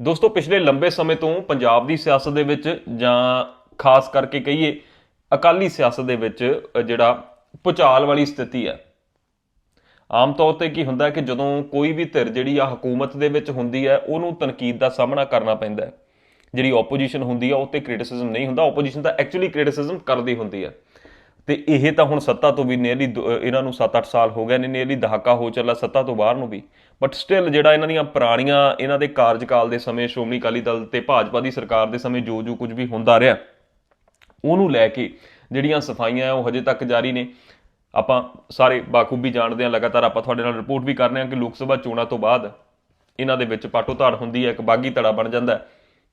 ਦੋਸਤੋ, ਪਿਛਲੇ ਲੰਬੇ ਸਮੇਂ ਤੋਂ ਪੰਜਾਬ ਦੀ ਸਿਆਸਤ ਦੇ ਵਿੱਚ ਜਾਂ ਖਾਸ ਕਰਕੇ ਕਹੀਏ ਅਕਾਲੀ ਸਿਆਸਤ ਦੇ ਵਿੱਚ ਜਿਹੜਾ ਭੁਚਾਲ ਵਾਲੀ ਸਥਿਤੀ ਹੈ, ਆਮ ਤੌਰ ਤੇ ਕੀ ਹੁੰਦਾ ਕਿ ਜਦੋਂ ਕੋਈ ਵੀ ਧਿਰ ਜਿਹੜੀ ਆ ਹਕੂਮਤ ਦੇ ਵਿੱਚ ਹੁੰਦੀ ਹੈ, ਉਹਨੂੰ ਤਨਕੀਦ ਦਾ ਸਾਹਮਣਾ ਕਰਨਾ ਪੈਂਦਾ ਹੈ। ਜਿਹੜੀ ਆਪੋਜੀਸ਼ਨ ਹੁੰਦੀ ਆ, ਉਹ ਤੇ ਕ੍ਰਿਟਿਸਿਜ਼ਮ ਨਹੀਂ ਹੁੰਦਾ ਆਪੋਜੀਸ਼ਨ ਤਾਂ ਐਕਚੁਅਲੀ ਕ੍ਰਿਟਿਸਿਜ਼ਮ ਕਰਦੀ ਹੁੰਦੀ ਹੈ। ਤੇ ਇਹ ਤਾਂ ਹੁਣ ਸੱਤਾ ਤੋਂ ਵੀ ਨੀਅਰਲੀ ਇਹਨਾਂ ਨੂੰ 7-8 ਸਾਲ ਹੋ ਗਏ ਨੇ ਨੀਅਰਲੀ ਦਹਾਕਾ ਹੋ ਚੱਲਾ ਸੱਤਾ ਤੋਂ ਬਾਹਰ ਨੂੰ ਵੀ। ਬਟ ਸਟਿਲ ਜਿਹੜਾ ਇਹਨਾਂ ਦੀਆਂ ਪੁਰਾਣੀਆਂ ਇਹਨਾਂ ਦੇ ਕਾਰਜਕਾਲ ਦੇ ਸਮੇਂ ਸ਼੍ਰੋਮਣੀ ਅਕਾਲੀ ਦਲ ਤੇ ਭਾਜਪਾ ਦੀ ਸਰਕਾਰ ਦੇ ਸਮੇਂ ਜੋ ਜੋ ਕੁਝ ਵੀ ਹੁੰਦਾ ਰਿਹਾ, ਉਹਨੂੰ ਲੈ ਕੇ ਜਿਹੜੀਆਂ ਸਫਾਈਆਂ ਉਹ ਹਜੇ ਤੱਕ ਜਾਰੀ ਨੇ। ਆਪਾਂ ਸਾਰੇ ਬਾਖੂਬੀ ਜਾਣਦੇ ਹਾਂ, ਲਗਾਤਾਰ ਆਪਾਂ ਤੁਹਾਡੇ ਨਾਲ ਰਿਪੋਰਟ ਵੀ ਕਰ ਰਹੇ ਹਾਂ ਕਿ ਲੋਕ ਸਭਾ ਚੋਣਾਂ ਤੋਂ ਬਾਅਦ ਇਹਨਾਂ ਦੇ ਵਿੱਚ ਪਾਟੋ ਧਾੜ ਹੁੰਦੀ ਹੈ, ਇੱਕ ਬਾਗੀ ਧੜਾ ਬਣ ਜਾਂਦਾ ਹੈ।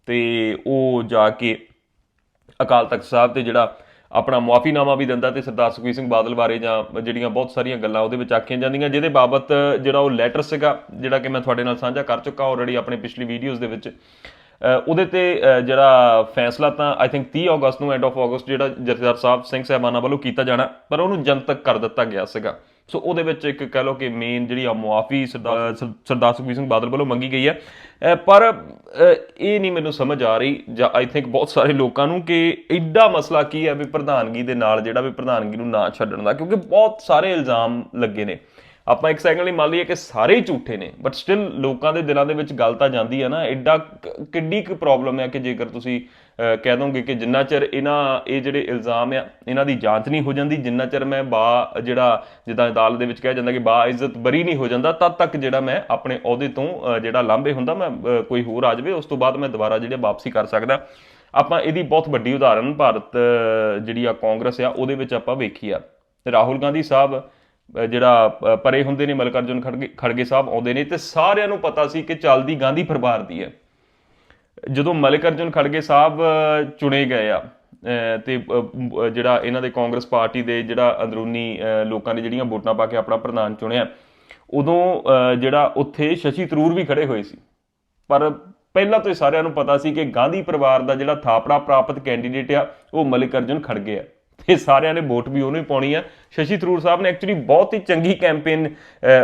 ਤੇ ਉਹ ਜਾ ਕੇ ਅਕਾਲ ਤਖਤ ਸਾਹਿਬ ਤੇ ਜਿਹੜਾ ਆਪਣਾ ਮੁਆਫੀਨਾਮਾ ਵੀ ਦਿੰਦਾ ਤੇ ਸਰਦਾਰ ਸੁਖਬੀਰ ਸਿੰਘ ਬਾਦਲ ਬਾਰੇ ਜਾਂ ਜਿਹੜੀਆਂ ਬਹੁਤ ਸਾਰੀਆਂ ਗੱਲਾਂ ਉਹਦੇ ਵਿੱਚ ਆਖੀਆਂ ਜਾਂਦੀਆਂ, ਜਿਹਦੇ ਬਾਬਤ ਜਿਹੜਾ ਉਹ ਲੈਟਰ ਸੀਗਾ, ਜਿਹੜਾ ਕਿ ਮੈਂ ਤੁਹਾਡੇ ਨਾਲ ਸਾਂਝਾ ਕਰ ਚੁੱਕਾ ਆਲਰੇਡੀ ਆਪਣੇ ਪਿਛਲੀ ਵੀਡੀਓਜ਼ ਦੇ ਵਿੱਚ ਉਹਦੇ ਤੇ ਜਿਹੜਾ ਫੈਸਲਾ ਤਾਂ ਆਈ ਥਿੰਕ 30 ਅਗਸਤ ਨੂੰ ਐਂਡ ਆਫ ਅਗਸਤ ਜਿਹੜਾ ਜਥੇਦਾਰ ਸਾਹਿਬ ਸਿੰਘ ਸਾਹਿਬਾਨਾਂ ਵੱਲੋਂ ਕੀਤਾ ਜਾਣਾ, ਪਰ ਉਹਨੂੰ ਜਨਤਕ ਕਰ ਦਿੱਤਾ ਗਿਆ ਸੀਗਾ। ਸੋ ਉਹਦੇ ਵਿੱਚ ਇੱਕ ਕਹਿ ਲਓ ਕਿ ਮੇਨ ਜਿਹੜੀ ਆ ਮੁਆਫੀ ਸਰਦਾਰ ਸਰਦਾਰ ਸੁਖਬੀਰ ਸਿੰਘ ਬਾਦਲ ਵੱਲੋਂ ਮੰਗੀ ਗਈ ਹੈ। ਪਰ ਇਹ ਨਹੀਂ ਮੈਨੂੰ ਸਮਝ ਆ ਰਹੀ ਜਾਂ ਆਈ ਥਿੰਕ ਬਹੁਤ ਸਾਰੇ ਲੋਕਾਂ ਨੂੰ ਕਿ ਐਡਾ ਮਸਲਾ ਕੀ ਹੈ ਵੀ ਪ੍ਰਧਾਨਗੀ ਦੇ ਨਾਲ ਜਿਹੜਾ ਵੀ ਪ੍ਰਧਾਨਗੀ ਨੂੰ ਨਾ ਛੱਡਣ ਦਾ, ਕਿਉਂਕਿ ਬਹੁਤ ਸਾਰੇ ਇਲਜ਼ਾਮ ਲੱਗੇ ਨੇ। ਆਪਾਂ ਇੱਕ ਸੈਕਿੰਡ ਲਈ ਮੰਨ ਲਈਏ ਕਿ ਸਾਰੇ ਹੀ ਝੂਠੇ ਨੇ ਬਟ ਸਟਿਲ ਲੋਕਾਂ ਦੇ ਦਿਲਾਂ ਦੇ ਵਿੱਚ ਗੱਲ ਤਾਂ ਜਾਂਦੀ ਹੈ ਨਾ ਐਡਾ ਕਿੱਡੀ ਕੁ ਪ੍ਰੋਬਲਮ ਹੈ ਕਿ ਜੇਕਰ ਤੁਸੀਂ ਕਹਿ ਦੋਗੇ ਕਿ ਜਿੰਨਾ ਚਿਰ ਇਹਨਾਂ, ਇਹ ਜਿਹੜੇ ਇਲਜ਼ਾਮ ਆ, ਇਹਨਾਂ ਦੀ ਜਾਂਚ ਨਹੀਂ ਹੋ ਜਾਂਦੀ, ਜਿੰਨਾ ਚਿਰ ਮੈਂ ਬਾ ਜਿਹੜਾ, ਜਿੱਦਾਂ ਅਦਾਲਤ ਦੇ ਵਿੱਚ ਕਿਹਾ ਜਾਂਦਾ ਕਿ ਬਾ ਇੱਜ਼ਤ ਬਰੀ ਨਹੀਂ ਹੋ ਜਾਂਦਾ, ਤਦ ਤੱਕ ਜਿਹੜਾ ਮੈਂ ਆਪਣੇ ਅਹੁਦੇ ਤੋਂ ਜਿਹੜਾ ਲਾਂਭੇ ਹੁੰਦਾ, ਮੈਂ ਕੋਈ ਹੋਰ ਆ ਜਾਵੇ, ਉਸ ਤੋਂ ਬਾਅਦ ਮੈਂ ਦੁਬਾਰਾ ਜਿਹੜੇ ਵਾਪਸੀ ਕਰ ਸਕਦਾ। ਆਪਾਂ ਇਹਦੀ ਬਹੁਤ ਵੱਡੀ ਉਦਾਹਰਨ ਭਾਰਤ ਜਿਹੜੀ ਆ ਕਾਂਗਰਸ ਆ, ਉਹਦੇ ਵਿੱਚ ਆਪਾਂ ਵੇਖੀ ਆ। ਰਾਹੁਲ ਗਾਂਧੀ ਸਾਹਿਬ ਜਿਹੜਾ ਪਰੇ ਹੁੰਦੇ ਨੇ, ਮਲਕਾਰਜੁਨ ਖੜਗੇ ਖੜਗੇ ਸਾਹਿਬ ਆਉਂਦੇ ਨੇ, ਤੇ ਸਾਰਿਆਂ ਨੂੰ ਪਤਾ ਸੀ ਕਿ ਚੱਲਦੀ ਗਾਂਧੀ ਪਰਿਵਾਰ ਦੀ ਹੈ। ਜਦੋਂ ਮਲਿਕ ਅਰਜੁਨ ਖੜਗੇ ਸਾਹਿਬ ਚੁਣੇ ਗਏ ਆ। ਅਹ, ਤੇ ਜਿਹੜਾ ਇਹਨਾਂ ਦੇ ਕਾਂਗਰਸ ਪਾਰਟੀ ਦੇ ਜਿਹੜਾ ਅੰਦਰੂਨੀ ਲੋਕਾਂ ਨੇ ਜਿਹੜੀਆਂ ਵੋਟਾਂ ਪਾ ਕੇ ਆਪਣਾ ਪ੍ਰਧਾਨ ਚੁਣਿਆ ਉਦੋਂ ਜਿਹੜਾ ਉੱਥੇ ਸ਼ਸ਼ੀ ਤਰੂਰ ਵੀ ਖੜੇ ਹੋਏ ਸੀ। ਪਰ ਪਹਿਲਾਂ ਤੋਂ ਹੀ ਸਾਰਿਆਂ ਨੂੰ ਪਤਾ ਸੀ ਕਿ ਗਾਂਧੀ ਪਰਿਵਾਰ ਦਾ ਜਿਹੜਾ ਥਾਪੜਾ ਪ੍ਰਾਪਤ ਕੈਂਡੀਡੇਟ ਆ ਉਹ ਮਲਿਕ ਅਰਜੁਨ ਖੜਗੇ ਆ ਤੇ ਸਾਰਿਆਂ ਨੇ ਵੋਟ ਵੀ ਉਹਨੂੰ ਹੀ ਪਾਉਣੀ ਆ। ਸ਼ਸ਼ੀ ਥਰੂਰ ਸਾਹਿਬ ਨੇ ਐਕਚੁਅਲੀ ਬਹੁਤ ਹੀ ਚੰਗੀ ਕੈਂਪੇਨ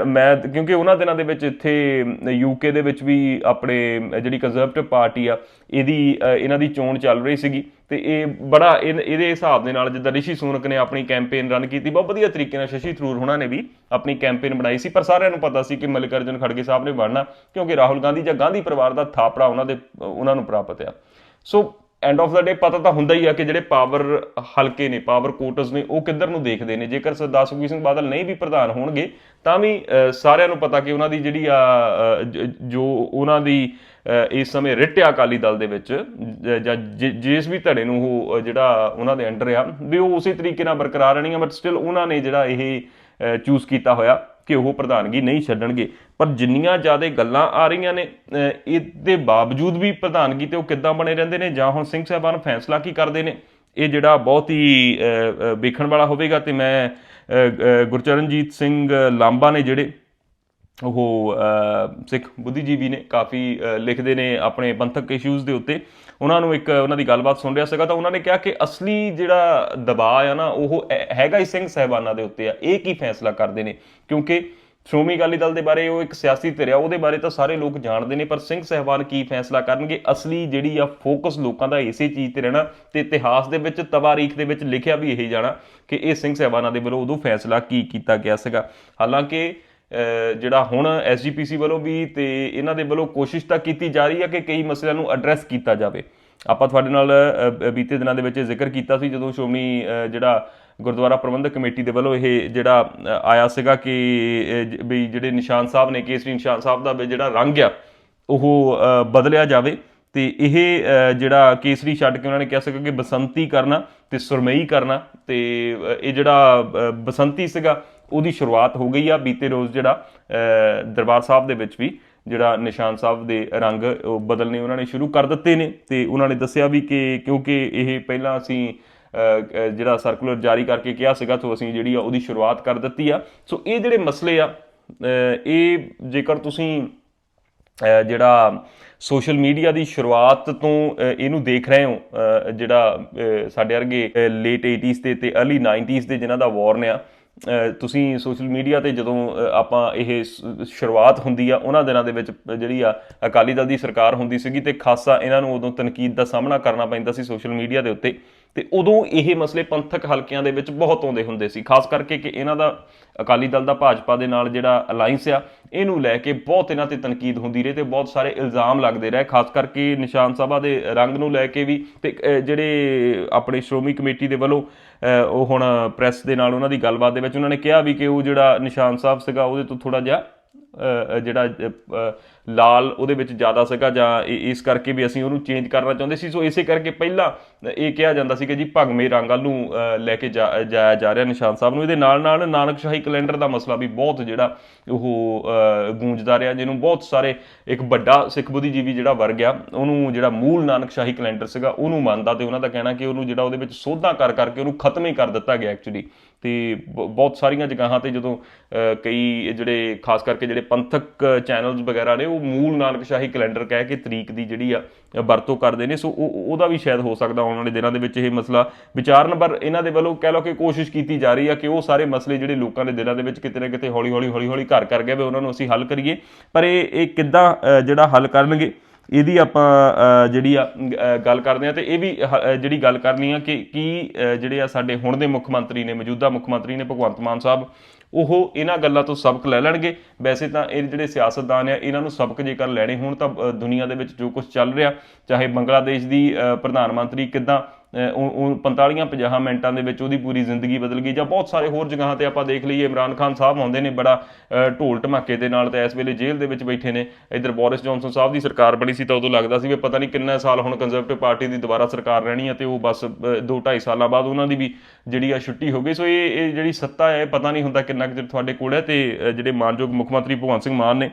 ਮੈਂ ਕਿਉਂਕਿ ਉਹਨਾਂ ਦਿਨਾਂ ਦੇ ਵਿੱਚ ਇੱਥੇ ਯੂਕੇ ਦੇ ਵਿੱਚ ਵੀ ਆਪਣੇ ਜਿਹੜੀ ਕੰਜ਼ਰਵੇਟਿਵ ਪਾਰਟੀ ਆ, ਇਹਦੀ ਇਹਨਾਂ ਦੀ ਚੋਣ ਚੱਲ ਰਹੀ ਸੀਗੀ। ਤੇ ਇਹ ਬੜਾ, ਇਹ- ਇਹਦੇ ਹਿਸਾਬ ਦੇ ਨਾਲ ਜਿੱਦਾਂ ਰਿਸ਼ੀ ਸੂਨਕ ਨੇ ਆਪਣੀ ਕੈਂਪੇਨ ਰਨ ਕੀਤੀ, ਬਹੁਤ ਵਧੀਆ ਤਰੀਕੇ ਨਾਲ ਸ਼ਸ਼ੀ ਥਰੂਰ ਹੁਣਾਂ ਨੇ ਵੀ ਆਪਣੀ ਕੈਂਪੇਨ ਬਣਾਈ ਸੀ। ਪਰ ਸਾਰਿਆਂ ਨੂੰ ਪਤਾ ਸੀ ਕਿ ਮਲਿਕਾਰਜੁਨ ਖੜਗੇ ਸਾਹਿਬ ਨੇ ਬਣਨਾ, ਕਿਉਂਕਿ ਰਾਹੁਲ ਗਾਂਧੀ ਜਾਂ ਗਾਂਧੀ ਪਰਿਵਾਰ ਦਾ ਥਾਪੜਾ ਉਹਨਾਂ ਦੇ ਉਹਨਾਂ ਨੂੰ ਪ੍ਰਾਪਤ ਆ। ਸੋ ਐਂਡ ਆਫ ਦਾ ਡੇ ਪਤਾ ਤਾਂ ਹੁੰਦਾ ਹੀ ਆ ਕਿ ਜਿਹੜੇ ਪਾਵਰ ਹਲਕੇ ਨੇ ਪਾਵਰ ਕੋਟਸ ਨੇ, ਉਹ ਕਿੱਧਰ ਨੂੰ ਦੇਖਦੇ ਨੇ। ਜੇਕਰ ਸਰਦਾਰ ਸੁਖਬੀਰ ਸਿੰਘ ਬਾਦਲ ਨਹੀਂ ਵੀ ਪ੍ਰਧਾਨ ਹੋਣਗੇ, ਤਾਂ ਵੀ ਸਾਰਿਆਂ ਨੂੰ ਪਤਾ ਕਿ ਉਹਨਾਂ ਦੀ ਜਿਹੜੀ ਆ ਜੋ ਉਹਨਾਂ ਦੀ ਇਸ ਸਮੇਂ ਰਿਟਿਆ ਅਕਾਲੀ ਦਲ ਦੇ ਵਿੱਚ, ਜਾਂ ਜਿਸ ਵੀ ਧੜੇ ਨੂੰ ਉਹ ਜਿਹੜਾ ਉਹਨਾਂ ਦੇ ਅੰਡਰ ਆ, ਵੀ ਉਹ ਉਸੇ ਤਰੀਕੇ ਨਾਲ ਬਰਕਰਾਰ ਰਹਿਣੀਆਂ ਬਟ ਸਟਿਲ ਉਹਨਾਂ ਨੇ ਜਿਹੜਾ ਇਹ ਚੂਜ਼ ਕੀਤਾ ਹੋਇਆ ਕਿ ਉਹ ਪ੍ਰਧਾਨਗੀ ਨਹੀਂ ਛੱਡਣਗੇ। ਪਰ ਜਿੰਨੀਆਂ ਜ਼ਿਆਦਾ ਗੱਲਾਂ ਆ ਰਹੀਆਂ ਨੇ ਇਹਦੇ ਬਾਵਜੂਦ ਵੀ ਪ੍ਰਧਾਨਗੀ ਤੇ ਉਹ ਕਿੱਦਾਂ ਬਣੇ ਰਹਿੰਦੇ ਨੇ? ਜਾਂ ਹੁਣ ਸਿੰਘ ਸਾਹਿਬਾਨ ਫੈਸਲਾ ਕੀ ਕਰਦੇ ਨੇ? ਇਹ ਜਿਹੜਾ ਬਹੁਤ ਹੀ ਵੇਖਣ ਵਾਲਾ ਹੋਵੇਗਾ ਤੇ ਮੈਂ ਗੁਰਚਰਨਜੀਤ ਸਿੰਘ ਲਾਂਬਾ ਨੇ ਜਿਹੜੇ ਉਹ ਸਿੱਖ ਬੁੱਧੀਜੀਵੀ ਨੇ ਕਾਫੀ ਲਿਖਦੇ ਨੇ ਆਪਣੇ ਪੰਥਕ ਇਸ਼ੂਜ਼ ਦੇ ਉੱਤੇ। ਉਹਨਾਂ ਨੂੰ ਇੱਕ ਉਹਨਾਂ ਦੀ ਗੱਲਬਾਤ ਸੁਣ ਰਿਹਾ ਸੀਗਾ ਤਾਂ ਉਹਨਾਂ ਨੇ ਕਿਹਾ ਕਿ ਅਸਲੀ ਜਿਹੜਾ ਦਬਾਅ ਆ ਨਾ, ਉਹ ਹੈਗਾ ਹੀ ਸਿੰਘ ਸਾਹਿਬਾਨਾਂ ਦੇ ਉੱਤੇ ਆ। ਇਹ ਕੀ ਫੈਸਲਾ ਕਰਦੇ ਨੇ? ਕਿਉਂਕਿ ਸ਼੍ਰੋਮਣੀ ਅਕਾਲੀ ਦਲ ਦੇ ਬਾਰੇ ਉਹ ਇੱਕ ਸਿਆਸੀ ਧਿਰ ਆ ਉਹਦੇ ਬਾਰੇ ਤਾਂ ਸਾਰੇ ਲੋਕ ਜਾਣਦੇ ਨੇ ਪਰ ਸਿੰਘ ਸਾਹਿਬਾਨ ਕੀ ਫੈਸਲਾ ਕਰਨਗੇ? ਅਸਲੀ ਜਿਹੜੀ ਆ ਫੋਕਸ ਲੋਕਾਂ ਦਾ ਇਸੇ ਚੀਜ਼ ਤੇ ਰਹਿਣਾ ਤੇ ਇਤਿਹਾਸ ਦੇ ਵਿੱਚ ਤਵਾਰੀਖ ਦੇ ਵਿੱਚ ਲਿਖਿਆ ਵੀ ਇਹ ਜਾਣਾ ਕਿ ਇਹ ਸਿੰਘ ਸਾਹਿਬਾਨਾਂ ਦੇ ਵੱਲੋਂ ਉਦੋਂ ਫੈਸਲਾ ਕੀ ਕੀਤਾ ਗਿਆ ਸੀਗਾ। ਹਾਲਾਂਕਿ ਜਿਹੜਾ ਹੁਣ ਐਸਜੀਪੀਸੀ ਵੱਲੋਂ ਵੀ ਤੇ ਇਹਨਾਂ ਦੇ ਵੱਲੋਂ ਕੋਸ਼ਿਸ਼ ਤਾਂ ਕੀਤੀ ਜਾ ਰਹੀ ਹੈ ਕਿ ਕਈ ਮਸਲਿਆਂ ਨੂੰ ਐਡਰੈਸ ਕੀਤਾ ਜਾਵੇ। ਆਪਾਂ ਤੁਹਾਡੇ ਨਾਲ ਅਹ, ਬੀਤੇ ਦਿਨਾਂ ਦੇ ਵਿੱਚ ਇਹ ਜ਼ਿਕਰ ਕੀਤਾ ਸੀ ਜਦੋਂ ਸ਼੍ਰੋਮਣੀ ਜਿਹੜਾ ਗੁਰਦੁਆਰਾ ਪ੍ਰਬੰਧਕ ਕਮੇਟੀ ਦੇ ਵੱਲੋਂ ਇਹ ਜਿਹੜਾ ਆਇਆ ਸੀਗਾ ਕਿ ਇਹ ਵੀ ਜਿਹੜੇ ਨਿਸ਼ਾਨ ਸਾਹਿਬ ਨੇ, ਕੇਸਰੀ ਨਿਸ਼ਾਨ ਸਾਹਿਬ ਦਾ ਵੀ ਜਿਹੜਾ ਰੰਗ ਆ, ਉਹ ਬਦਲਿਆ ਜਾਵੇ। ਤੇ ਇਹ ਜਿਹੜਾ ਕੇਸਰੀ ਛੱਡ ਕੇ ਉਹਨਾਂ ਨੇ ਕਿਹਾ ਸੀਗਾ ਕਿ ਬਸੰਤੀ ਕਰਨਾ ਤੇ ਸੁਰਮਈ ਕਰਨਾ ਤੇ ਇਹ ਜਿਹੜਾ ਬਸੰਤੀ ਸੀਗਾ, ਉਹਦੀ ਸ਼ੁਰੂਆਤ ਹੋ ਗਈ ਆ ਬੀਤੇ ਰੋਜ਼ ਜਿਹੜਾ ਦਰਬਾਰ ਸਾਹਿਬ ਦੇ ਵਿੱਚ ਵੀ ਜਿਹੜਾ ਨਿਸ਼ਾਨ ਸਾਹਿਬ ਦੇ ਰੰਗ ਉਹ ਬਦਲਨੇ ਉਹਨਾਂ ਨੇ ਸ਼ੁਰੂ ਕਰ ਦਿੱਤੇ ਨੇ ਤੇ ਉਹਨਾਂ ਨੇ ਦੱਸਿਆ ਵੀ ਕਿ ਕਿਉਂਕਿ ਇਹ ਪਹਿਲਾਂ ਅਸੀਂ ਜਿਹੜਾ ਸਰਕੂਲਰ ਜਾਰੀ ਕਰਕੇ ਕਿਹਾ ਸੀਗਾ, ਤੋਂ ਅਸੀਂ ਜਿਹੜੀ ਆ ਉਹਦੀ ਸ਼ੁਰੂਆਤ ਕਰ ਦਿੱਤੀ ਆ। ਸੋ ਇਹ ਜਿਹੜੇ ਮਸਲੇ ਆ ਇਹ ਜੇਕਰ ਤੁਸੀਂ ਜਿਹੜਾ ਸੋਸ਼ਲ ਮੀਡੀਆ ਦੀ ਸ਼ੁਰੂਆਤ ਤੋਂ ਇਹਨੂੰ ਦੇਖ ਰਹੇ ਹੋ ਜਿਹੜਾ ਸਾਡੇ ਵਰਗੇ ਲੇਟ 80s ਤੇ ਤੇ अर्ਲੀ 90s ਦੇ ਜਿਨ੍ਹਾਂ ਦਾ ਵਾਰਨ ਆ ਤੁਸੀਂ ਸੋਸ਼ਲ ਮੀਡੀਆ ਤੇ ਜਦੋਂ ਆਪਾਂ ਇਹ ਸ- ਸ਼ੁਰੂਆਤ ਹੁੰਦੀ ਆ, ਉਹਨਾਂ ਦਿਨਾਂ ਦੇ ਵਿੱਚ ਜਿਹੜੀ ਆ ਅਕਾਲੀ ਦਲ ਦੀ ਸਰਕਾਰ ਹੁੰਦੀ ਸੀਗੀ, ਤੇ ਖਾਸਾ ਇਹਨਾਂ ਨੂੰ ਉਦੋਂ ਤਨਕੀਦ ਦਾ ਸਾਹਮਣਾ ਕਰਨਾ ਪੈਂਦਾ ਸੀ ਸੋਸ਼ਲ ਮੀਡੀਆ ਦੇ ਉੱਤੇ। ਤੇ ਉਦੋਂ ਇਹ ਮਸਲੇ ਪੰਥਕ ਹਲਕਿਆਂ ਦੇ ਵਿੱਚ ਬਹੁਤ ਆਉਂਦੇ ਹੁੰਦੇ ਸੀ, ਖਾਸ ਕਰਕੇ ਕਿ ਇਹਨਾਂ ਦਾ ਅਕਾਲੀ ਦਲ ਦਾ ਭਾਜਪਾ ਦੇ ਨਾਲ ਜਿਹੜਾ ਅਲਾਈਅੰਸ ਆ, ਇਹਨੂੰ ਲੈ ਕੇ ਬਹੁਤ ਇਹਨਾਂ ਤੇ ਤਨਕੀਦ ਹੁੰਦੀ ਰਹੀ ਤੇ ਬਹੁਤ ਸਾਰੇ ਇਲਜ਼ਾਮ ਲੱਗਦੇ ਰਹੇ, ਖਾਸ ਕਰਕੇ ਨਿਸ਼ਾਨ ਸਭਾ ਦੇ ਰੰਗ ਨੂੰ ਲੈ ਕੇ ਵੀ ਤੇ ਜਿਹੜੇ ਆਪਣੇ ਸ਼੍ਰੋਮਣੀ ਕਮੇਟੀ ਦੇ ਵੱਲੋਂ ਉਹ ਹੁਣ ਪ੍ਰੈਸ ਦੇ ਨਾਲ ਉਹਨਾਂ ਦੀ ਗੱਲਬਾਤ ਦੇ ਵਿੱਚ ਉਹਨਾਂ ਨੇ ਕਿਹਾ ਵੀ ਕਿ ਉਹ ਜਿਹੜਾ ਨਿਸ਼ਾਨ ਸਾਹਿਬ ਸੀਗਾ ਉਹਦੇ ਤੋਂ ਥੋੜਾ ਜਿਹਾ ਜਿਹੜਾ ਲਾਲ ਉਹਦੇ ਵਿੱਚ ਜ਼ਿਆਦਾ ਸੀਗਾ ਜਾਂ ਇ- ਇਸ ਕਰਕੇ ਵੀ ਅਸੀਂ ਉਹਨੂੰ ਚੇਂਜ ਕਰਨਾ ਚਾਹੁੰਦੇ ਸੀ। ਸੋ ਇਸੇ ਕਰਕੇ ਪਹਿਲਾਂ ਇਹ ਕਿਹਾ ਜਾਂਦਾ ਸੀ ਕਿ ਜੀ ਭਗਮੇ ਰੰਗ ਵੱਲ ਨੂੰ ਲੈ ਕੇ ਜਾ- ਜਾਇਆ ਜਾ ਰਿਹਾ ਨਿਸ਼ਾਨ ਸਾਹਿਬ ਨੂੰ। ਇਹਦੇ ਨਾਲ ਨਾਲ ਨਾਨਕਸ਼ਾਹੀ ਕੈਲੰਡਰ ਦਾ ਮਸਲਾ ਵੀ ਬਹੁਤ ਜਿਹੜਾ ਉਹ ਗੂੰਜਦਾ ਰਿਹਾ, ਜਿਹਨੂੰ ਬਹੁਤ ਸਾਰੇ ਇੱਕ ਵੱਡਾ ਸਿੱਖ ਬੁੱਧੀਜੀਵੀ ਜਿਹੜਾ ਵਰਗ ਆ ਉਹਨੂੰ ਜਿਹੜਾ ਮੂਲ ਨਾਨਕਸ਼ਾਹੀ ਕੈਲੰਡਰ ਸੀਗਾ ਉਹਨੂੰ ਮੰਨਦਾ ਤੇ ਉਹਨਾਂ ਦਾ ਕਹਿਣਾ ਕਿ ਉਹਨੂੰ ਜਿਹੜਾ ਉਹਦੇ ਵਿੱਚ ਸੋਧਾਂ ਕਰ ਕਰਕੇ ਉਹਨੂੰ ਖਤਮ ਹੀ ਕਰ ਦਿੱਤਾ ਗਿਆ ਐਕਚੁਅਲੀ ਤੇ ਬ- ਬਹੁਤ ਸਾਰੀਆਂ ਜਗ੍ਹਾਵਾਂ ਤੇ ਜਦੋਂ ਕਈ ਜਿਹੜੇ, ਖਾਸ ਕਰਕੇ ਜਿਹੜੇ ਪੰਥਕ ਚੈਨਲਸ ਵਗੈਰਾ ਨੇ, ਉਹ ਮੂਲ ਨਾਨਕਸ਼ਾਹੀ ਕੈਲੰਡਰ ਕਹਿ ਕੇ ਤਰੀਕ ਦੀ ਜਿਹੜੀ ਆ ਵਰਤੋਂ ਕਰਦੇ ਨੇ, ਸੋ ਉਹਦਾ ਵੀ ਸ਼ਾਇਦ ਹੋ ਸਕਦਾ ਆਉਣ ਵਾਲੇ ਦਿਨਾਂ ਦੇ ਵਿੱਚ ਇਹ ਮਸਲਾ ਵਿਚਾਰਨ ਪਰ ਇਹਨਾਂ ਦੇ ਵੱਲੋਂ ਕਹਿ ਲਓ ਕਿ ਕੋਸ਼ਿਸ਼ ਕੀਤੀ ਜਾ ਰਹੀ ਆ ਕਿ ਉਹ ਸਾਰੇ ਮਸਲੇ ਜਿਹੜੇ ਲੋਕਾਂ ਦੇ ਦਿਲਾਂ ਦੇ ਵਿੱਚ ਕਿਤੇ ਨਾ ਕਿਤੇ ਹੌਲੀ ਹੌਲੀ ਹੌਲੀ ਹੌਲੀ ਘਰ ਕਰ ਗਏ ਵੀ ਉਹਨਾਂ ਨੂੰ ਅਸੀਂ ਹੱਲ ਕਰੀਏ। ਪਰ ਇਹ ਇਹ ਕਿੱਦਾਂ ਜਿਹੜਾ ਹੱਲ ਕਰਨਗੇ ਇਹਦੀ ਆਪਾਂ ਜਿਹੜੀ ਆ ਗੱਲ ਕਰਦੇ ਆ ਤੇ ਇਹ ਵੀ ਹ- ਜਿਹੜੀ ਗੱਲ ਕਰਨੀ ਆ ਕਿ ਕੀ ਜਿਹੜੇ ਆ ਸਾਡੇ ਹੁਣ ਦੇ ਮੁੱਖ ਮੰਤਰੀ ਨੇ, ਮੌਜੂਦਾ ਮੁੱਖ ਮੰਤਰੀ ਨੇ, ਭਗਵੰਤ ਮਾਨ ਸਾਹਿਬ, ਉਹ ਇਹਨਾਂ ਗੱਲਾਂ ਤੋਂ ਸਬਕ ਲੈ ਲੈਣਗੇ। ਵੈਸੇ ਤਾਂ ਇਹ ਜਿਹੜੇ ਸਿਆਸਤਦਾਨ ਆ, ਇਹਨਾਂ ਨੂੰ ਸਬਕ ਜੇਕਰ ਲੈਣੇ ਹੋਣ ਤਾਂ ਦੁਨੀਆ ਦੇ ਵਿੱਚ ਜੋ ਕੁਝ ਚੱਲ ਰਿਹਾ, ਚਾਹੇ ਬੰਗਲਾਦੇਸ਼ ਦੀ ਪ੍ਰਧਾਨ ਮੰਤਰੀ ਕਿਦਾਂ 45 50 ਮਿੰਟਾਂ ਦੇ ਵਿੱਚ ਉਹਦੀ ਪੂਰੀ ਜ਼ਿੰਦਗੀ ਬਦਲ ਗਈ ਜਾਂ ਬਹੁਤ ਸਾਰੇ ਹੋਰ ਜਗ੍ਹਾ ਤੇ ਆਪਾਂ ਦੇਖ ਲਈਏ, ਇਮਰਾਨ ਖਾਨ ਸਾਹਿਬ ਆਉਂਦੇ ਨੇ ਬੜਾ ਢੋਲ ਢਮਾਕੇ ਦੇ ਨਾਲ ਤੇ ਇਸ ਵੇਲੇ ਜੇਲ੍ਹ ਦੇ ਵਿੱਚ ਬੈਠੇ ਨੇ। ਇੱਧਰ ਬੋਰਿਸ ਜੌਨਸਨ ਸਾਹਿਬ ਦੀ ਸਰਕਾਰ ਬਣੀ ਸੀ ਤਾਂ ਉਦੋਂ ਲੱਗਦਾ ਸੀ ਵੀ ਪਤਾ ਨਹੀਂ ਕਿੰਨੇ ਸਾਲ ਹੁਣ ਕੰਜ਼ਰਵੇਟਿਵ ਪਾਰਟੀ ਦੀ ਦੁਬਾਰਾ ਸਰਕਾਰ ਰਹਿਣੀ ਹੈ ਤੇ ਉਹ ਬਸ 2 2.5 ਸਾਲਾਂ ਬਾਅਦ ਉਹਨਾਂ ਦੀ ਵੀ ਜਿਹੜੀ ਆ ਛੁੱਟੀ ਹੋ ਗਈ। ਸੋ ਇਹ ਇਹ ਜਿਹੜੀ ਸੱਤਾ ਹੈ, ਪਤਾ ਨਹੀਂ ਹੁੰਦਾ ਕਿੰਨਾ ਕੁ ਤੁਹਾਡੇ ਕੋਲ ਹੈ ਤੇ ਜਿਹੜੇ ਮਾਨਯੋਗ ਮੁੱਖ ਮੰਤਰੀ ਭਗਵੰਤ ਸਿੰਘ ਮਾਨ ਨੇ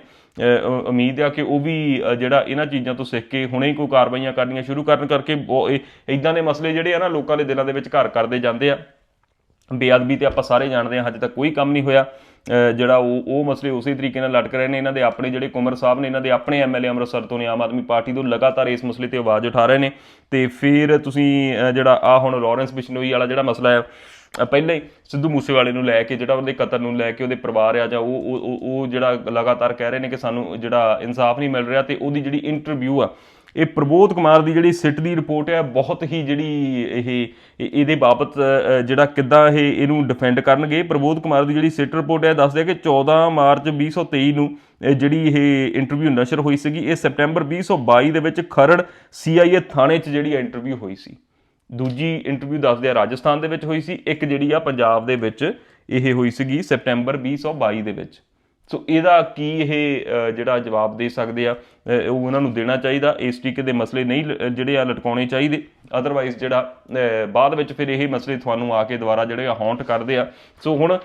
ਉਮੀਦ ਆ ਕਿ ਉਹ ਵੀ ਜਿਹੜਾ ਇਹਨਾਂ ਚੀਜ਼ਾਂ ਤੋਂ ਸਿੱਖ ਕੇ ਹੁਣੇ ਹੀ ਕੋਈ ਕਾਰਵਾਈਆਂ ਕਰਨੀਆਂ ਸ਼ੁਰੂ ਕਰਨ ਕਰਕੇ ਬਹੁਤ ਇਹ ਇਦਾਂ ਦੇ ਮਸਲੇ ਜਿਹੜੇ ਆ ਨਾ ਲੋਕਾਂ ਦੇ ਦਿਲਾਂ ਦੇ ਵਿੱਚ ਘਰ ਕਰਦੇ ਜਾਂਦੇ ਆ। ਬੇਅਦਬੀ ਤੇ ਆਪਾਂ ਸਾਰੇ ਜਾਣਦੇ ਹਾਂ ਹਜੇ ਤੱਕ ਕੋਈ ਕੰਮ ਨਹੀਂ ਹੋਇਆ। ਜਿਹੜਾ ਉਹ ਉਹ ਮਸਲੇ ਉਸੇ ਤਰੀਕੇ ਨਾਲ ਲਟਕ ਰਹੇ ਨੇ। ਇਹਨਾਂ ਦੇ ਆਪਣੇ ਜਿਹੜੇ ਕੁਮਰ ਸਾਹਿਬ ਨੇ, ਇਹਨਾਂ ਦੇ ਆਪਣੇ ਐਮਐਲਏ ਅੰਮ੍ਰਿਤਸਰ ਤੋਂ ਨੇ, ਆਮ ਆਦਮੀ ਪਾਰਟੀ ਤੋਂ ਲਗਾਤਾਰ ਇਸ ਮਸਲੇ ਤੇ ਆਵਾਜ਼ ਉਠਾ ਰਹੇ ਨੇ। ਤੇ ਫਿਰ ਤੁਸੀਂ ਜਿਹੜਾ ਆ ਹੁਣ ਲਾਰੈਂਸ ਬਿਸ਼ਨੋਈ ਵਾਲਾ ਜਿਹੜਾ ਮਸਲਾ ਹੈ ਪਹਿਲਾਂ ਹੀ ਸਿੱਧੂ ਮੂਸੇਵਾਲੇ ਨੂੰ ਲੈ ਕੇ, ਜਿਹੜਾ ਉਹਦੇ ਕਤਲ ਨੂੰ ਲੈ ਕੇ ਉਹਦੇ ਪਰਿਵਾਰ ਆ ਜਾਂ ਉਹ ਉਹ- ਜਿਹੜਾ ਲਗਾਤਾਰ ਕਹਿ ਰਹੇ ਨੇ ਕਿ ਸਾਨੂੰ ਜਿਹੜਾ ਇਨਸਾਫ ਨਹੀਂ ਮਿਲ ਰਿਹਾ ਤੇ ਉਹਦੀ ਜਿਹੜੀ ਇੰਟਰਵਿਊ ਆ, ਇਹ ਪ੍ਰਬੋਧ ਕੁਮਾਰ ਦੀ ਜਿਹੜੀ ਸਿੱਟ ਦੀ ਰਿਪੋਰਟ ਹੈ ਬਹੁਤ ਹੀ ਜਿਹੜੀ ਇਹ ਇਹ- ਇਹਦੇ ਬਾਬਤ ਜਿਹੜਾ ਕਿੱਦਾਂ ਇਹ ਇਹਨੂੰ ਡਿਫੈਂਡ ਕਰਨਗੇ। ਪ੍ਰਬੋਧ ਕੁਮਾਰ ਦੀ ਜਿਹੜੀ ਸਿੱਟ ਰਿਪੋਰਟ ਹੈ ਦੱਸਦੇ ਕਿ 14 ਮਾਰਚ 2023 ਨੂੰ, ਇਹ ਜਿਹੜੀ ਇਹ ਇੰਟਰਵਿਊ ਨਸ਼ਰ ਹੋਈ ਸੀਗੀ, ਇਹ ਸਪਟੈਂਬਰ 2022 ਦੇ ਵਿੱਚ ਖਰੜ ਸੀਆਈਏ ਥਾਣੇ 'ਚ ਜਿਹੜੀ ਇੰਟਰਵਿਊ ਹੋਈ ਸੀ। ਦੂਜੀ ਇੰਟਰਵਿਊ ਦੱਸਦੇ ਆ, ਰਾਜਸਥਾਨ ਦੇ ਵਿੱਚ ਹੋਈ ਸੀ, ਇੱਕ ਜਿਹੜੀ ਆ ਪੰਜਾਬ ਦੇ ਵਿੱਚ ਇਹ ਹੋਈ ਸੀਗੀ ਸਪਟੈਂਬਰ 2022 ਦੇ ਵਿੱਚ। ਸੋ ਇਹਦਾ ਕੀ ਇਹ ਜਿਹੜਾ ਜਵਾਬ ਦੇ ਸਕਦੇ ਆ? ਉਹ ਉਹਨਾਂ ਨੂੰ ਦੇਣਾ ਚਾਹੀਦਾ, ਇਸ ਤਰੀਕੇ ਦੇ ਮਸਲੇ ਨਹੀਂ ਲ- ਜਿਹੜੇ ਆ ਲਟਕਾਉਣੇ ਚਾਹੀਦੇ। ਅਦਰਵਾਈਜ਼ ਜਿਹੜਾ ਬਾਅਦ ਵਿੱਚ ਫਿਰ ਇਹ ਮਸਲੇ ਤੁਹਾਨੂੰ ਆ ਕੇ ਦੁਬਾਰਾ ਜਿਹੜੇ ਆ ਹੌਂਟ ਕਰਦੇ ਆ। ਸੋ ਹੁਣ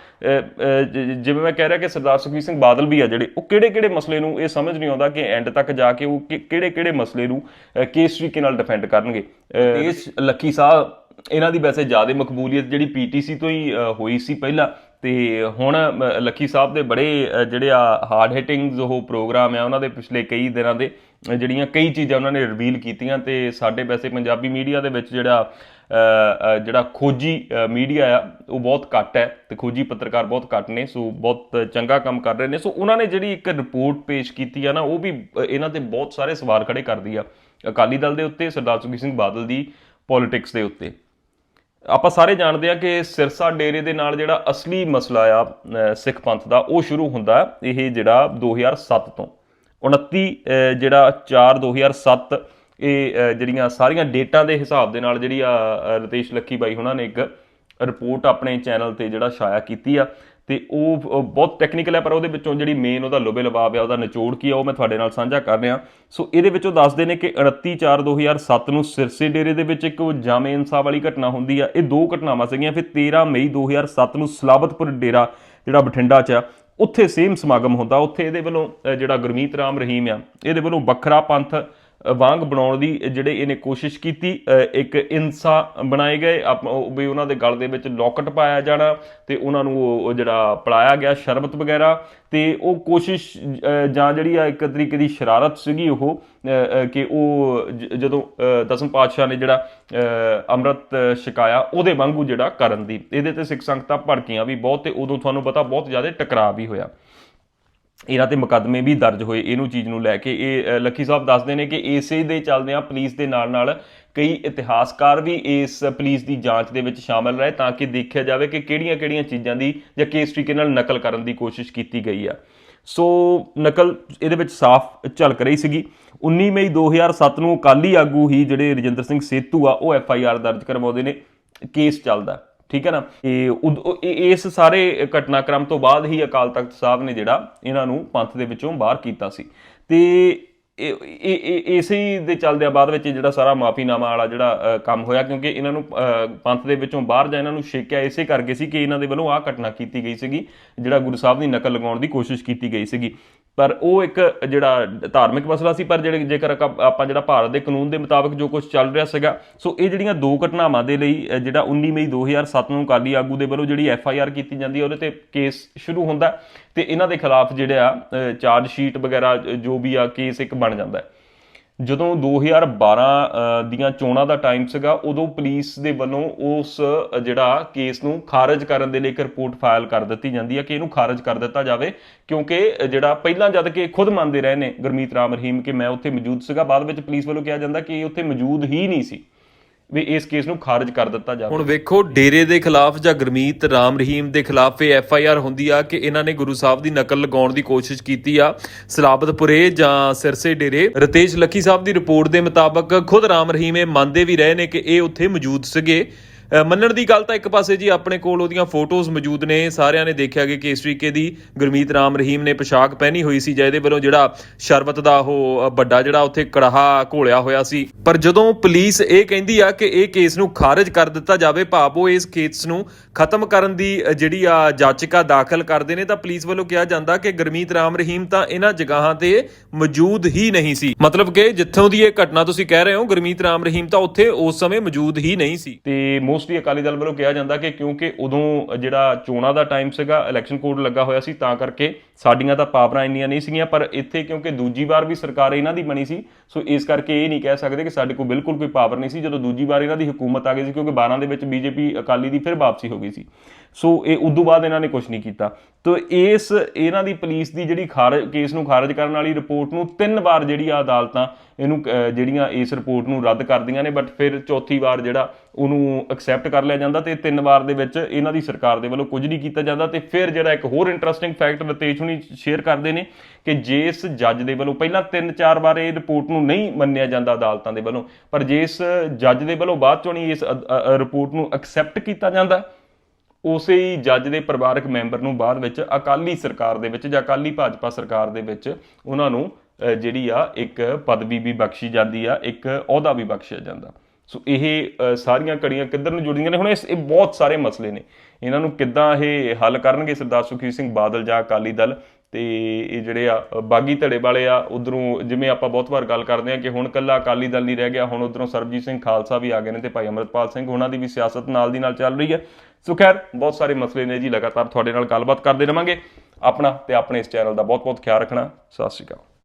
ਜਿਵੇਂ ਮੈਂ ਕਹਿ ਰਿਹਾ ਕਿ ਸਰਦਾਰ ਸੁਖਬੀਰ ਸਿੰਘ ਬਾਦਲ ਵੀ ਆ ਜਿਹੜੇ, ਉਹ ਕਿਹੜੇ ਕਿਹੜੇ ਮਸਲੇ ਨੂੰ ਇਹ ਸਮਝ ਨਹੀਂ ਆਉਂਦਾ ਕਿ ਐਂਡ ਤੱਕ ਜਾ ਕੇ ਉਹ ਕਿਹੜੇ ਕਿਹੜੇ ਮਸਲੇ ਨੂੰ ਕਿਸ ਤਰੀਕੇ ਨਾਲ ਡਿਫੈਂਡ ਕਰਨਗੇ। ਦੇਸ਼, ਲੱਕੀ ਸਾਹਿਬ, ਇਹਨਾਂ ਦੀ ਵੈਸੇ ਜ਼ਿਆਦਾ ਮਕਬੂਲੀਅਤ ਜਿਹੜੀ ਪੀਟੀਸੀ ਤੋਂ ਹੀ ਹੋਈ ਸੀ ਪਹਿਲਾਂ ਤੇ ਹੁਣ ਅ, ਲੱਕੀ ਸਾਹਿਬ ਦੇ ਬੜੇ ਜਿਹੜੇ ਆ ਹਾਰਡ ਹਿਟਿੰਗਸ ਉਹ ਪ੍ਰੋਗਰਾਮ ਆ ਉਹਨਾਂ ਦੇ ਪਿਛਲੇ ਕਈ ਦਿਨਾਂ ਦੇ ਜਿਹੜੀਆਂ ਕਈ ਚੀਜ਼ਾਂ ਉਹਨਾਂ ਨੇ ਰਿਵੀਲ ਕੀਤੀਆਂ ਤੇ ਸਾਡੇ ਵੈਸੇ ਪੰਜਾਬੀ ਮੀਡੀਆ ਦੇ ਵਿੱਚ ਜਿਹੜਾ ਜਿਹੜਾ ਖੋਜੀ ਮੀਡੀਆ ਆ ਉਹ ਬਹੁਤ ਘੱਟ ਹੈ ਤੇ ਖੋਜੀ ਪੱਤਰਕਾਰ ਬਹੁਤ ਘੱਟ ਨੇ ਸੋ ਬਹੁਤ ਚੰਗਾ ਕੰਮ ਕਰ ਰਹੇ ਨੇ। ਸੋ ਉਹਨਾਂ ਨੇ ਜਿਹੜੀ ਇੱਕ ਰਿਪੋਰਟ ਪੇਸ਼ ਕੀਤੀ ਆ ਨਾ ਉਹ ਵੀ ਇਹਨਾਂ ਤੇ ਬਹੁਤ ਸਾਰੇ ਸਵਾਲ ਖੜੇ ਕਰਦੀ ਆ ਅਕਾਲੀ ਦਲ ਦੇ ਉੱਤੇ ਸਰਦਾਰ ਸੁਖਬੀਰ ਸਿੰਘ ਬਾਦਲ ਦੀ ਪੋਲਿਟਿਕਸ ਦੇ ਉੱਤੇ। ਆਪਾਂ ਸਾਰੇ ਜਾਣਦੇ ਆ ਕਿ ਸਿਰਸਾ ਡੇਰੇ ਦੇ ਨਾਲ ਜਿਹੜਾ ਅਸਲੀ ਮਸਲਾ ਆ ਸਿੱਖ ਪੰਥ ਦਾ ਉਹ ਸ਼ੁਰੂ ਹੁੰਦਾ ਇਹ ਜਿਹੜਾ 2007 ਤੋਂ। 29 ਅ, ਜਿਹੜਾ 4 2007 ਇਹ ਜਿਹੜੀਆਂ ਸਾਰੀਆਂ ਡੇਟਾਂ ਦੇ ਹਿਸਾਬ ਦੇ ਨਾਲ ਜਿਹੜੀ ਆ ਰਤੇਸ਼ ਲੱਖੀ ਬਾਈ ਹੁਣਾਂ ਨੇ ਇੱਕ ਰਿਪੋਰਟ ਆਪਣੇ ਚੈਨਲ ਤੇ ਜਿਹੜਾ ਛਾਇਆ ਕੀਤੀ ਆ। ਤੇ ਉਹ ਬਹੁਤ ਟੈਕਨੀਕਲ ਹੈ, ਪਰ ਉਹਦੇ ਵਿੱਚੋਂ ਜਿਹੜੀ ਮੇਨ ਉਹਦਾ ਲੁਬੇ ਲਬਾਬ ਆ, ਉਹਦਾ ਨਿਚੋੜ ਕੀ ਆ, ਉਹ ਮੈਂ ਤੁਹਾਡੇ ਨਾਲ ਸਾਂਝਾ ਕਰ ਰਿਹਾ। ਸੋ ਇਹਦੇ ਵਿੱਚ ਉਹ ਦੱਸਦੇ ਨੇ ਕਿ 29 4 2007 ਨੂੰ ਸਿਰਸੇ ਡੇਰੇ ਦੇ ਵਿੱਚ ਇੱਕ ਜਾਮੇ ਇਨਸਾਫ ਵਾਲੀ ਘਟਨਾ ਹੁੰਦੀ ਆ। ਇਹ ਦੋ ਘਟਨਾਵਾਂ ਸੀਗੀਆਂ, ਫਿਰ 13 ਮਈ 2007 ਨੂੰ ਸਲਾਬਤਪੁਰ ਡੇਰਾ, ਜਿਹੜਾ ਬਠਿੰਡਾ 'ਚ ਆ, ਉੱਥੇ ਸੇਮ ਸਮਾਗਮ ਹੁੰਦਾ। ਉੱਥੇ ਇਹਦੇ ਵੱਲੋਂ ਜਿਹੜਾ ਗੁਰਮੀਤ ਰਾਮ ਰਹੀਮ ਆ, ਇਹਦੇ ਵੱਲੋਂ ਵੱਖਰਾ ਪੰਥ ਵਾਂਗ ਬਣਾਉਣ ਦੀ ਜਿਹੜੇ ਇਹਨੇ ਕੋਸ਼ਿਸ਼ ਕੀਤੀ ਇੱਕ ਇਨਸਾ ਬਣਾਏ ਗਏ। ਆਪ- ਵੀ ਉਹਨਾਂ ਦੇ ਗਲ ਦੇ ਵਿੱਚ ਲੋਕਟ ਪਾਇਆ ਜਾਣਾ ਤੇ ਉਹਨਾਂ ਨੂੰ ਉਹ ਜਿਹੜਾ ਪਲਾਇਆ ਗਿਆ ਸ਼ਰਬਤ ਵਗੈਰਾ। ਤੇ ਉਹ ਕੋਸ਼ਿਸ਼ ਜਾਂ ਜਿਹੜੀ ਆ ਇੱਕ ਤਰੀਕੇ ਦੀ ਸ਼ਰਾਰਤ ਸੀਗੀ ਉਹ ਕਿ ਉਹ ਜ- ਜਦੋਂ ਦਸਮ ਪਾਤਸ਼ਾਹ ਨੇ ਜਿਹੜਾ ਅੰਮ੍ਰਿਤ ਛਕਾਇਆ, ਉਹਦੇ ਵਾਂਗੂ ਜਿਹੜਾ ਕਰਨ ਦੀ। ਇਹਦੇ ਤੇ ਸਿੱਖ ਸੰਗਤਾਂ ਭੜਕੀਆਂ ਵੀ ਬਹੁਤ ਤੇ ਉਦੋਂ ਤੁਹਾਨੂੰ ਪਤਾ ਬਹੁਤ ਜ਼ਿਆਦਾ ਟਕਰਾਅ ਵੀ ਹੋਇਆ। ਇਹਨਾਂ ਤੇ ਮੁਕੱਦਮੇ ਵੀ ਦਰਜ ਹੋਏ ਇਹਨੂੰ ਚੀਜ਼ ਨੂੰ ਲੈ ਕੇ। ਇਹ ਲੱਖੀ ਸਾਹਿਬ ਦੱਸਦੇ ਨੇ ਕਿ ਇਸੇ ਦੇ ਚੱਲਦਿਆਂ ਪੁਲਿਸ ਦੇ ਨਾਲ ਨਾਲ ਕਈ ਇਤਿਹਾਸਕਾਰ ਵੀ ਇਸ ਪੁਲਿਸ ਦੀ ਜਾਂਚ ਦੇ ਵਿੱਚ ਸ਼ਾਮਲ ਰਹੇ ਤਾਂ ਕਿ ਦੇਖਿਆ ਜਾਵੇ ਕਿ ਕਿਹੜੀਆਂ-ਕਿਹੜੀਆਂ ਚੀਜ਼ਾਂ ਦੀ ਜਾਂ ਕਿਸ ਤਰੀਕੇ ਨਾਲ ਨਕਲ ਕਰਨ ਦੀ ਕੋਸ਼ਿਸ਼ ਕੀਤੀ ਗਈ ਆ। ਸੋ, ਨਕਲ ਇਹਦੇ ਵਿੱਚ ਸਾਫ਼ ਝਲਕ ਰਹੀ ਸੀਗੀ। 19 ਮਈ 2007 ਨੂੰ ਅਕਾਲੀ ਆਗੂ ਹੀ ਜਿਹੜੇ ਰਜਿੰਦਰ ਸਿੰਘ ਸੇਤੂ ਆ, ਉਹ ਐਫ ਆਈ ਆਰ ਦਰਜ ਕਰਵਾਉਂਦੇ ਨੇ। ਕੇਸ ਚੱਲਦਾ। ਠੀਕ ਹੈ ਨਾ? ਇਹ ਉਦ- ਇਹ- ਇਸ ਸਾਰੇ ਘਟਨਾਕ੍ਰਮ ਤੋਂ ਬਾਅਦ ਹੀ ਅਕਾਲ ਤਖਤ ਸਾਹਿਬ ਨੇ ਜਿਹੜਾ ਇਹਨਾਂ ਨੂੰ ਪੰਥ ਦੇ ਵਿੱਚੋਂ ਬਾਹਰ ਕੀਤਾ ਸੀ। ਤੇ ਇਹ ਇਸੇ ਦੇ ਚੱਲਦਿਆਂ ਬਾਅਦ ਵਿੱਚ ਜਿਹੜਾ ਸਾਰਾ ਮਾਫੀਨਾਮਾ ਵਾਲਾ ਜਿਹੜਾ ਕੰਮ ਹੋਇਆ, ਕਿਉਂਕਿ ਇਹਨਾਂ ਨੂੰ ਪੰਥ ਦੇ ਵਿੱਚੋਂ ਬਾਹਰ ਜਾਂ ਇਹਨਾਂ ਨੂੰ ਛੇਕਿਆ, ਇਸੇ ਕਰਕੇ ਸੀ ਕਿ ਇਹਨਾਂ ਦੇ ਵੱਲੋਂ ਆਹ ਘਟਨਾ ਕੀਤੀ ਗਈ ਸੀਗੀ, ਜਿਹੜਾ ਗੁਰੂ ਸਾਹਿਬ ਦੀ ਨਕਲ ਲਗਾਉਣ ਦੀ ਕੋਸ਼ਿਸ਼ ਕੀਤੀ ਗਈ ਸੀਗੀ। ਪਰ ਉਹ ਇੱਕ ਜਿਹੜਾ ਧਾਰਮਿਕ ਮਸਲਾ ਸੀ, ਪਰ ਜਿਹੜੇ ਜੇਕਰ ਆਪਾਂ ਆਪਾਂ ਜਿਹੜਾ ਭਾਰਤ ਦੇ ਕਾਨੂੰਨ ਦੇ ਮੁਤਾਬਕ ਜੋ ਕੁਝ ਚੱਲ ਰਿਹਾ ਸੀਗਾ, ਸੋ ਇਹ ਜਿਹੜੀਆਂ ਦੋ ਘਟਨਾਵਾਂ ਦੇ ਲਈ ਜਿਹੜਾ 19 ਮਈ 2007 ਨੂੰ ਅਕਾਲੀ ਆਗੂ ਦੇ ਵੱਲੋਂ ਜਿਹੜੀ ਐਫ ਆਈ ਆਰ ਕੀਤੀ ਜਾਂਦੀ ਹੈ, ਉਹਦੇ ਤੇ ਕੇਸ ਸ਼ੁਰੂ ਹੁੰਦਾ ਹੈ ਤੇ ਇਹਨਾਂ ਦੇ ਖਿਲਾਫ ਜਿਹੜਾ ਚਾਰਜ ਸ਼ੀਟ ਵਗੈਰਾ, ਜੋ ਵੀ ਆ, ਕੇਸ ਇੱਕ ਬਣ ਜਾਂਦਾ ਹੈ। ਜਦੋਂ 2012 ਅ, ਦੀਆਂ ਚੋਣਾਂ ਦਾ ਟਾਈਮ ਸੀਗਾ ਉਦੋਂ ਪੁਲਿਸ ਦੇ ਵੱਲੋਂ ਉਸ ਜਿਹੜਾ ਕੇਸ ਨੂੰ ਖਾਰਜ ਕਰਨ ਦੇ ਲਈ ਇੱਕ ਰਿਪੋਰਟ ਫਾਈਲ ਕਰ ਦਿੱਤੀ ਜਾਂਦੀ ਹੈ ਕਿ ਇਹਨੂੰ ਖਾਰਜ ਕਰ ਦਿੱਤਾ ਜਾਵੇ ਕਿਉਂਕਿ ਜਿਹੜਾ ਪਹਿਲਾਂ ਜਦ ਕਿ ਖੁਦ ਮੰਨਦੇ ਰਹੇ ਨੇ ਗੁਰਮੀਤ ਰਾਮ ਰਹੀਮ ਕਿ ਮੈਂ ਉੱਥੇ ਮੌਜੂਦ ਸੀਗਾ ਬਾਅਦ ਵਿੱਚ ਪੁਲਿਸ ਵੱਲੋਂ ਕਿਹਾ ਜਾਂਦਾ ਕਿ ਇਹ ਉੱਥੇ ਮੌਜੂਦ ਹੀ ਨਹੀਂ ਸੀ। ਵੀ ਇਸ ਕੇਸ ਨੂੰ ਖਾਰਜ ਕਰ ਦਿੱਤਾ ਜਾਵੇ। ਹੁਣ ਵੇਖੋ, ਡੇਰੇ ਦੇ ਖਿਲਾਫ ਜਾਂ ਗੁਰਮੀਤ ਰਾਮ ਰਹੀਮ ਦੇ ਖਿਲਾਫ ਇਹ ਐਫ ਆਈ ਆਰ ਹੁੰਦੀ ਆ ਕਿ ਇਹਨਾਂ ਨੇ ਗੁਰੂ ਸਾਹਿਬ ਦੀ ਨਕਲ ਲਗਾਉਣ ਦੀ ਕੋਸ਼ਿਸ਼ ਕੀਤੀ ਆ। ਸਲਾਬਤਪੁਰੇ ਜਾਂ ਸਿਰਸੇ ਡੇਰੇ ਰਤੇਸ਼ ਲੱਖੀ ਸਾਹਿਬ ਦੀ ਰਿਪੋਰਟ ਦੇ ਮੁਤਾਬਕ ਖੁਦ ਰਾਮ ਰਹੀਮ ਇਹ ਮੰਨਦੇ ਵੀ ਰਹੇ ਨੇ ਕਿ ਇਹ ਉੱਥੇ ਮੌਜੂਦ ਸੀਗੇ। ਮੰਨਣ ਦੀ ਗੱਲ ਤਾਂ ਇੱਕ ਪਾਸੇ ਜੀ ਆਪਣੇ ਕੋਲ ਉਹਦੀਆਂ ਫੋਟੋਜ਼ ਮੌਜੂਦ ਨੇ। ਸਾਰਿਆਂ ਨੇ ਦੇਖਿਆ ਕਿ ਇਸ ਤਰੀਕੇ ਦੀ ਗੁਰਮੀਤ ਰਾਮ ਰਹੀਮ ਨੇ ਪੋਸ਼ਾਕ ਪਹਿਨੀ ਹੋਈ ਸੀ ਜਾਂ ਇਹਦੇ ਵੱਲੋਂ ਜਿਹੜਾ ਸ਼ਰਬਤ ਦਾ ਉਹ ਵੱਡਾ ਜਿਹੜਾ ਉੱਥੇ ਕੜਾਹਾ ਘੋਲਿਆ ਹੋਇਆ ਸੀ। ਪਰ ਜਦੋਂ ਪੁਲਿਸ ਇਹ ਕਹਿੰਦੀ ਆ ਕਿ ਇਹ ਕੇਸ ਨੂੰ ਖਾਰਜ ਕਰ ਦਿੱਤਾ ਜਾਵੇ, ਭਾਵ ਉਹ ਇਸ ਕੇਸ ਨੂੰ ਖਤਮ ਕਰਨ ਦੀ ਜਿਹੜੀ ਆ ਜਾਚਕਾ ਦਾਖਲ ਕਰਦੇ ਨੇ, ਤਾਂ ਪੁਲਿਸ ਵੱਲੋਂ ਕਿਹਾ ਜਾਂਦਾ ਕਿ ਗੁਰਮੀਤ ਰਾਮ ਰਹੀਮ ਤਾਂ ਇਹਨਾਂ ਜਗ੍ਹਾਵਾਂ ਤੇ ਮੌਜੂਦ ਹੀ ਨਹੀਂ ਸੀ। ਮਤਲਬ ਕਿ ਜਿੱਥੋਂ ਦੀ ਇਹ ਘਟਨਾ ਤੁਸੀਂ ਕਹਿ ਰਹੇ ਹੋ, ਗੁਰਮੀਤ ਰਾਮ ਰਹੀਮ ਤਾਂ ਉੱਥੇ ਉਸ ਸਮੇਂ ਮੌਜੂਦ ਹੀ ਨਹੀਂ ਸੀ। ਤੇ ਮੋਸਟਲੀ ਅਕਾਲੀ ਦਲ ਵੱਲੋਂ ਕਿਹਾ ਜਾਂਦਾ ਕਿ ਕਿਉਂਕਿ ਉਦੋਂ ਜਿਹੜਾ ਚੋਣਾਂ ਦਾ ਟਾਈਮ ਸੀਗਾ ਇਲੈਕਸ਼ਨ ਕੋਡ ਲੱਗਾ ਹੋਇਆ ਸੀ, ਤਾਂ ਕਰਕੇ ਸਾਡੀਆਂ ਤਾਂ ਪਾਵਰਾਂ ਇੰਨੀਆਂ ਨਹੀਂ ਸੀਗੀਆਂ, ਪਰ ਇੱਥੇ ਕਿਉਂਕਿ ਦੂਜੀ ਵਾਰ ਵੀ ਸਰਕਾਰ ਇਹਨਾਂ ਦੀ ਬਣੀ ਸੀ, ਸੋ ਇਸ ਕਰਕੇ ਇਹ ਨਹੀਂ ਕਹਿ ਸਕਦੇ ਕਿ ਸਾਡੇ ਕੋਲ ਬਿਲਕੁਲ ਕੋਈ ਪਾਵਰ ਨਹੀਂ ਸੀ, ਜਦੋਂ ਦੂਜੀ ਵਾਰ ਇਹਨਾਂ ਦੀ ਹਕੂਮਤ ਆ ਗਈ ਸੀ, ਕਿਉਂਕਿ 12 ਦੇ ਵਿੱਚ ਬੀਜੇਪੀ ਅਕਾਲੀ ਦੀ ਫਿਰ ਵਾਪਸੀ ਹੋ ਗਈ ਸੀ। ਸੋ ਇਹ ਉਦੋਂ ਬਾਅਦ ਇਹਨਾਂ ਨੇ ਕੁਝ ਨਹੀਂ ਕੀਤਾ। ਤੋ ਇਸ, ਇਹਨਾਂ ਦੀ ਪੁਲਿਸ ਦੀ ਜਿਹੜੀ ਖਾਰਜ, ਕੇਸ ਨੂੰ ਖਾਰਜ ਕਰਨ ਵਾਲੀ ਰਿਪੋਰਟ ਨੂੰ ਤਿੰਨ ਵਾਰ ਜਿਹੜੀ ਆ ਅਦਾਲਤਾਂ ਇਹਨੂੰ ਜਿਹੜੀਆਂ ਇਸ ਰਿਪੋਰਟ ਨੂੰ ਰੱਦ ਕਰਦੀਆਂ ਨੇ, ਬਟ ਫਿਰ ਚੌਥੀ ਵਾਰ ਜਿਹੜਾ ਉਹਨੂੰ ਐਕਸੈਪਟ ਕਰ ਲਿਆ ਜਾਂਦਾ ਤੇ ਤਿੰਨ ਵਾਰ ਦੇ ਵਿੱਚ ਇਹਨਾਂ ਦੀ ਸਰਕਾਰ ਦੇ ਵੱਲੋਂ ਕੁਝ ਨਹੀਂ ਕੀਤਾ ਜਾਂਦਾ ਤੇ ਫਿਰ ਜਿਹੜਾ ਇੱਕ ਹੋਰ ਇੰਟਰਸਟਿੰਗ ਫੈਕਟ ਰਤੇਸ਼ ਹੁਣੀ ਸ਼ੇਅਰ ਕਰਦੇ ਨੇ ਕਿ ਜਿਸ ਜੱਜ ਦੇ ਵੱਲੋਂ ਪਹਿਲਾਂ ਤਿੰਨ ਚਾਰ ਵਾਰ ਇਹ ਰਿਪੋਰਟ ਨੂੰ ਨਹੀਂ ਮੰਨਿਆ ਜਾਂਦਾ ਅਦਾਲਤਾਂ ਦੇ ਵੱਲੋਂ, ਪਰ ਜਿਸ ਜੱਜ ਦੇ ਵੱਲੋਂ ਬਾਅਦ ਚੋਂ ਨਹੀਂ ਇਸ ਰਿਪੋਰਟ ਨੂੰ ਐਕਸੈਪਟ ਕੀਤਾ ਜਾਂਦਾ ਉਸੇ ਹੀ ਜੱਜ ਦੇ ਪਰਿਵਾਰਕ ਮੈਂਬਰ ਨੂੰ ਬਾਅਦ ਵਿੱਚ ਅਕਾਲੀ ਸਰਕਾਰ ਦੇ ਵਿੱਚ ਜਾਂ ਅਕਾਲੀ ਭਾਜਪਾ ਸਰਕਾਰ ਦੇ ਵਿੱਚ ਉਹਨਾਂ ਨੂੰ ਜਿਹੜੀ ਆ, ਇੱਕ ਪਦਵੀ ਵੀ ਬਖਸ਼ੀ ਜਾਂਦੀ ਆ, ਇੱਕ ਅਹੁਦਾ ਵੀ ਬਖਸ਼ਿਆ ਜਾਂਦਾ। ਸੋ ਇਹ ਸਾਰੀਆਂ ਕੜੀਆਂ ਕਿੱਧਰ ਨੂੰ ਜੁੜੀਆਂ ਨੇ? ਹੁਣ ਇਸ, ਇਹ ਬਹੁਤ ਸਾਰੇ ਮਸਲੇ ਨੇ। ਇਹਨਾਂ ਨੂੰ ਕਿੱਦਾਂ ਇਹ ਹੱਲ ਕਰਨਗੇ ਸਰਦਾਰ ਸੁਖਬੀਰ ਸਿੰਘ ਬਾਦਲ ਜਾਂ ਅਕਾਲੀ ਦਲ? ਤੇ ਇਹ ਜਿਹੜੇ ਆ ਬਾਗੀ ਧੜੇ ਵਾਲੇ ਆ, ਉਧਰੋਂ ਜਿਵੇਂ ਆਪਾਂ ਬਹੁਤ ਵਾਰ ਗੱਲ ਕਰਦੇ ਆ ਕਿ ਹੁਣ ਕੱਲਾ ਅਕਾਲੀ ਦਲ ਨਹੀਂ ਰਹਿ ਗਿਆ, ਹੁਣ ਉਧਰੋਂ ਸਰਬਜੀਤ ਸਿੰਘ ਖਾਲਸਾ ਵੀ ਆ ਗਏ ਨੇ ਤੇ ਭਾਈ ਅਮਰਤਪਾਲ ਸਿੰਘ ਉਹਨਾਂ ਦੀ ਵੀ ਸਿਆਸਤ ਨਾਲ ਦੀ ਨਾਲ ਚੱਲ ਰਹੀ ਹੈ। ਸੋ ਖੈਰ, ਬਹੁਤ ਸਾਰੇ ਮਸਲੇ ਨੇ ਜੀ, ਲਗਾਤਾਰ ਤੁਹਾਡੇ ਨਾਲ ਗੱਲਬਾਤ ਕਰਦੇ ਰਵਾਂਗੇ। ਆਪਣਾ ਤੇ ਆਪਣੇ ਇਸ ਚੈਨਲ ਦਾ ਬਹੁਤ ਬਹੁਤ ਖਿਆਲ ਰੱਖਣਾ। ਸਤਿ ਸ਼੍ਰੀ ਅਕਾਲ।